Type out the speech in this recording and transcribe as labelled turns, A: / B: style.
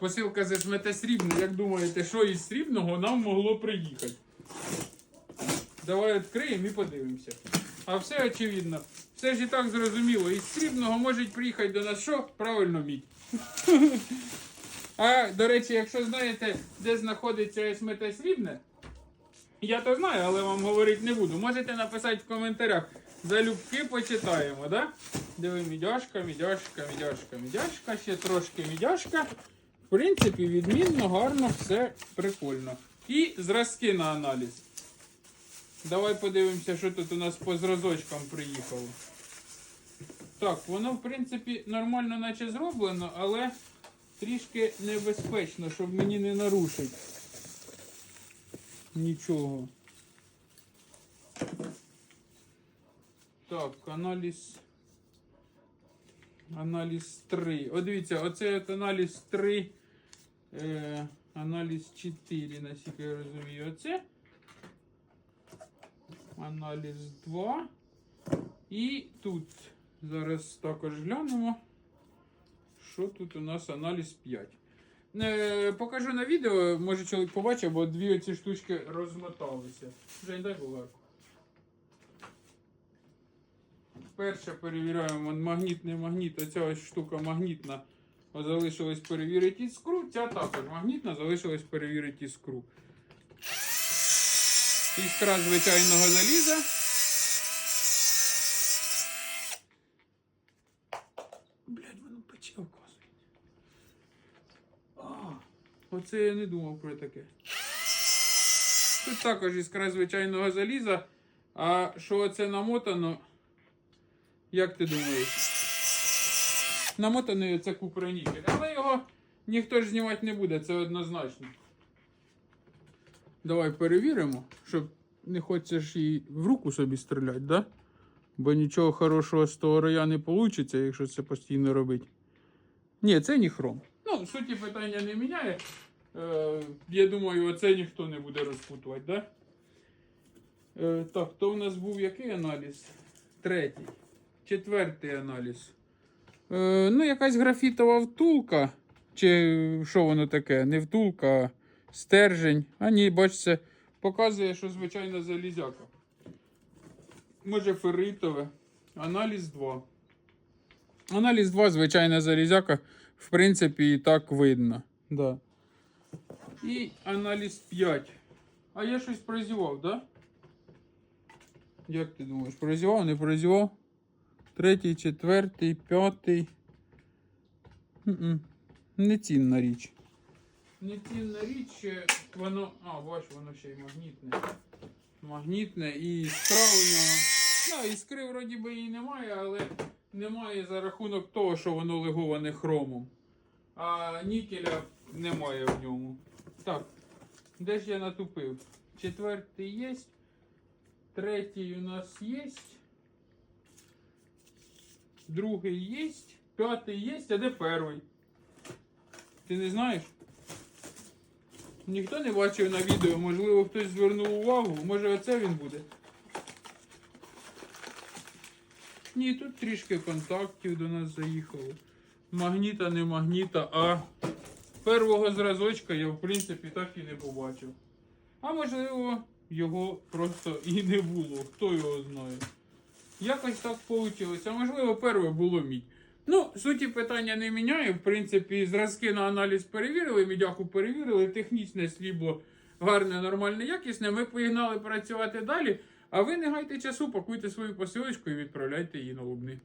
A: посилка з СМТ срібне. Як думаєте, що із срібного нам могло приїхати? Давай відкриємо і подивимося. А все очевидно. Все ж і так зрозуміло. Із срібного може приїхати до нас що? Правильно мідь. А, до речі, якщо знаєте, де знаходиться СМТ срібне, я то знаю, але вам говорити не буду. Можете написати в коментарях. Залюбки почитаємо, да? Диви, мідяшка, мідяшка, мідяшка, мідяшка, ще трошки мідяшка. В принципі, відмінно, гарно, все прикольно. І зразки на аналіз. Давай подивимося, що тут у нас по зразочкам приїхало. Так, воно, в принципі, нормально наче зроблено, але трішки небезпечно, щоб мені не нарушить. Нічого. Так, аналіз. Аналіз 3. О, дивіться, оце от аналіз 3. Е, аналіз 4, наскільки я розумію. Оце. Аналіз 2. І тут. Зараз також глянемо. Що тут у нас аналіз 5. Е, покажу на відео, може чоловік побачив, бо дві оці штучки розмоталися. Жень, дай булавку. Перше перевіряємо магнітний магніт. Оця ось штука магнітна. Залишилось перевірити іскру. Ця також магнітна, залишилось перевірити іскру. Іскра звичайного заліза. Блять, воно пече, оказується. Оце я не думав про таке. Тут також іскра звичайного заліза. А що це намотано? Як ти думаєш? Намотаний це купронікель. Але його ніхто ж знімати не буде, це однозначно. Давай перевіримо, щоб не хочеш і в руку собі стріляти, да? Бо нічого хорошого з того роя не вийде, якщо це постійно робити. Ні, це не хром. Ну, суті питання не міняє. Е, я думаю, оце ніхто не буде розпутувати, да? Е, так, то у нас був який аналіз? Третій. Четвертий аналіз. Е, ну, якась графітова втулка. Чи що воно таке? Не втулка, стержень. А ні, бачите, показує, що звичайна залізяка. Може, ферритове. Аналіз 2. Аналіз 2, звичайна залізяка. В принципі, і так видно. Да. І аналіз 5. А я щось прозівав, да? Як ти думаєш, прозівав, не прозівав? Третій, четвертий, п'ятий. Нецінна річ. Нецінна річ, е, воно. А, бач, воно ще й магнітне. Магнітне і іскра у нього. Да, іскри вроді би і немає, але немає за рахунок того, що воно леговане хромом. А нікеля немає в ньому. Так, де ж я натупив? Четвертий є. Третій у нас є. Другий є. П'ятий є, а де перший? Ти не знаєш? Ніхто не бачив на відео, можливо, хтось звернув увагу. Може оце він буде. Ні, тут трішки контактів до нас заїхало. Магніта, не магніта, а первого зразочка я в принципі так і не побачив. А можливо, його просто і не було. Хто його знає. Якось так вийшло. А можливо, перше було мідь. Ну, суті питання не міняє. В принципі, зразки на аналіз перевірили, мідяху перевірили, технічне слібло гарне, нормальне, якісне. Ми поігнали працювати далі. А ви не гайте часу, пакуйте свою посилочку і відправляйте її на Лубни.